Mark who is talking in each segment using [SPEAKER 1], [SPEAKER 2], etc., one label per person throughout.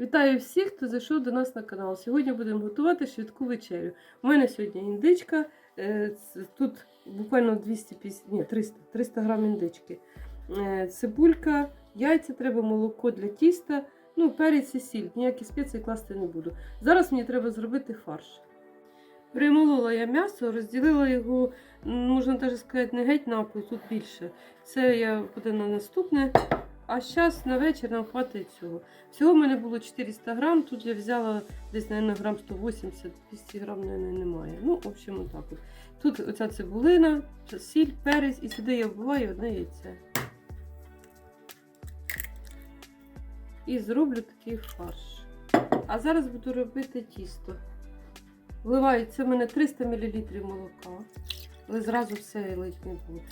[SPEAKER 1] Вітаю всіх, хто зайшов до нас на канал. Сьогодні будемо готувати швидку вечерю. У мене сьогодні індичка. е, Тут буквально 250, ні, 300, 300 грам індички. Е, Цибулька, яйця треба, молоко для тіста, ну, перець і сіль. Ніякі спеції класти не буду. Зараз мені треба зробити фарш. Примолола я м'ясо, розділила його, можна навіть сказати, не геть напій, тут більше. Це я буде на наступне. А зараз на вечір нам хватить цього. Всього в мене було 400 грам, тут я взяла десь, мабуть, грам 180, 200 грам, мабуть, немає. Ну, в общем, отак от. Тут оця цибулина, сіль, перець, і сюди я вбиваю одне яйце. І зроблю такий фарш. А зараз буду робити тісто. Вливаю, це в мене 300 мл молока, але зразу все лить не буду.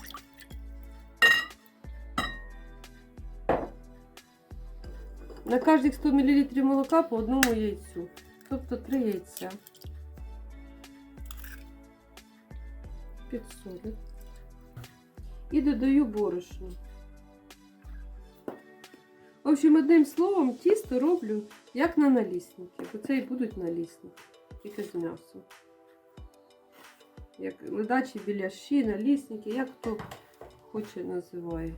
[SPEAKER 1] На кожних 100 мл молока по одному яйцю. Тобто 3 яйця. Підсолю. І додаю борошно. В общем, одним словом, тісто роблю як на налісники. Оце і будуть налісники. Тільки з м'ясом. Як ледачі біляші, налісники, як хто хоче називає.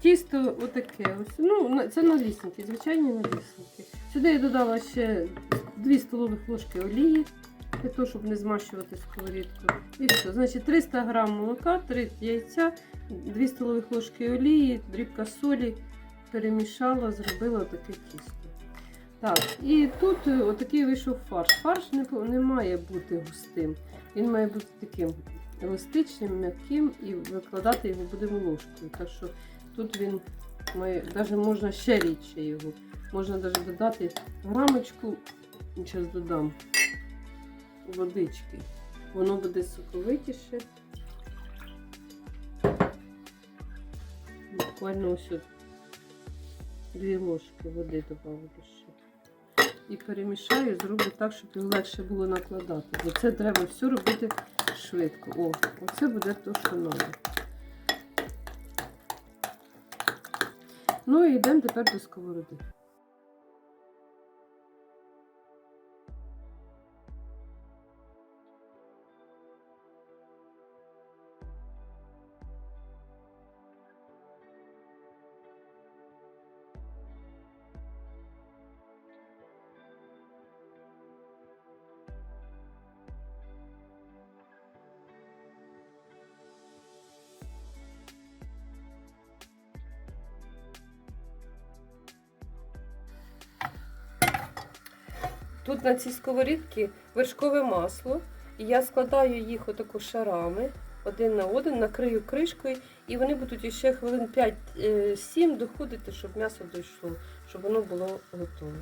[SPEAKER 1] Тісто отаке. Ось. Ну, це налісники, звичайні налісники. Сюди я додала ще 2 столових ложки олії, для того, щоб не змащувати сковорідку. І все. Значить, 300 грам молока, 3 яйця, 2 столових ложки олії, дрібка солі, перемішала, зробила таке тісто. Так, і тут е, отакий вийшов фарш. Фарш не, не має бути густим. Він має бути таким еластичним, м'яким і викладати його будемо ложкою. Так що тут він має, навіть можна ще рідше його. Можна навіть додати грамочку, зараз додам водички. Воно буде соковитіше. Буквально ось от дві ложки води добавлю ще. І перемішаю, зроблю так, щоб його легше було накладати. Бо це треба все робити швидко. О, оце буде то, що треба. Ну і йдемо тепер до сковороди. Тут на цій сковорідці вершкове масло. І я складаю їх отако шарами один на один, накрию кришкою, і вони будуть ще хвилин 5-7 доходити, щоб м'ясо дійшло, щоб воно було готове.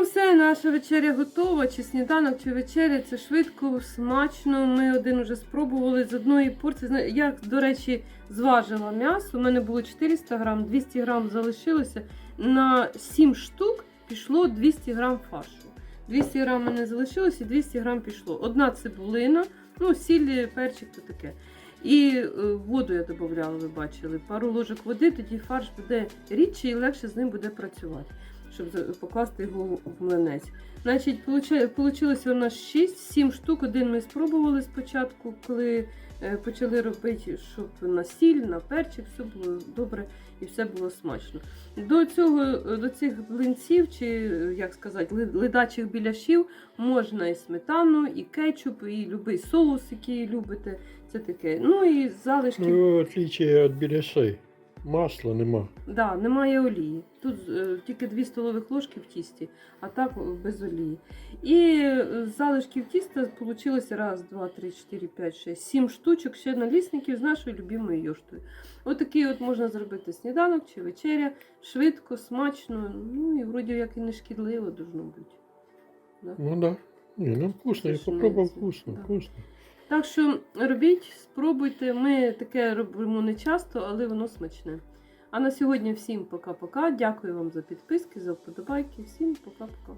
[SPEAKER 1] Ну, все, наша вечеря готова, чи сніданок, чи вечеря. Це швидко, смачно. Ми один уже спробували з одної порції. Я, до речі, зважила м'ясо. У мене було 400 грам, 200 грам залишилося. На 7 штук пішло 200 грам фаршу. 200 грам мене залишилося і 200 грам пішло. Одна цибулина, ну, сіль, перчик, то таке. І е, воду я додавала, ви бачили. Пару ложок води, тоді фарш буде рідше і легше з ним буде працювати щоб покласти його в млинець. Значить, вийшло у нас 6-7 штук. Один ми спробували спочатку, коли е, почали робити, щоб на сіль, на перчик, все було добре і все було смачно. До цього, до цих блинців, чи як сказати, ледачих біляшів можна і сметану, і кетчуп, і будь-який соус, який любите. Це таке. Ну і залишки.
[SPEAKER 2] Ну, в отличие от беляшей. Масла нема.
[SPEAKER 1] Да, немає олії. Тут е, тільки 2 столових ложки в тісті, а так е, без олії. І е, з залишків тіста вийшло раз, два, три, чотири, п'ять, шість, сім штучок ще налісників з нашою любимою йоштою. Отакий от можна зробити сніданок чи вечеря, швидко, смачно, ну і вроді як і не шкідливо должно бути. Да?
[SPEAKER 2] Ну да. Ні, ну вкусно, я попробував вкусно,
[SPEAKER 1] да.
[SPEAKER 2] вкусно.
[SPEAKER 1] Так що робіть, спробуйте. Ми таке робимо не часто, але воно смачне. А на сьогодні всім пока-пока. Дякую вам за підписки, за вподобайки. Всім пока-пока.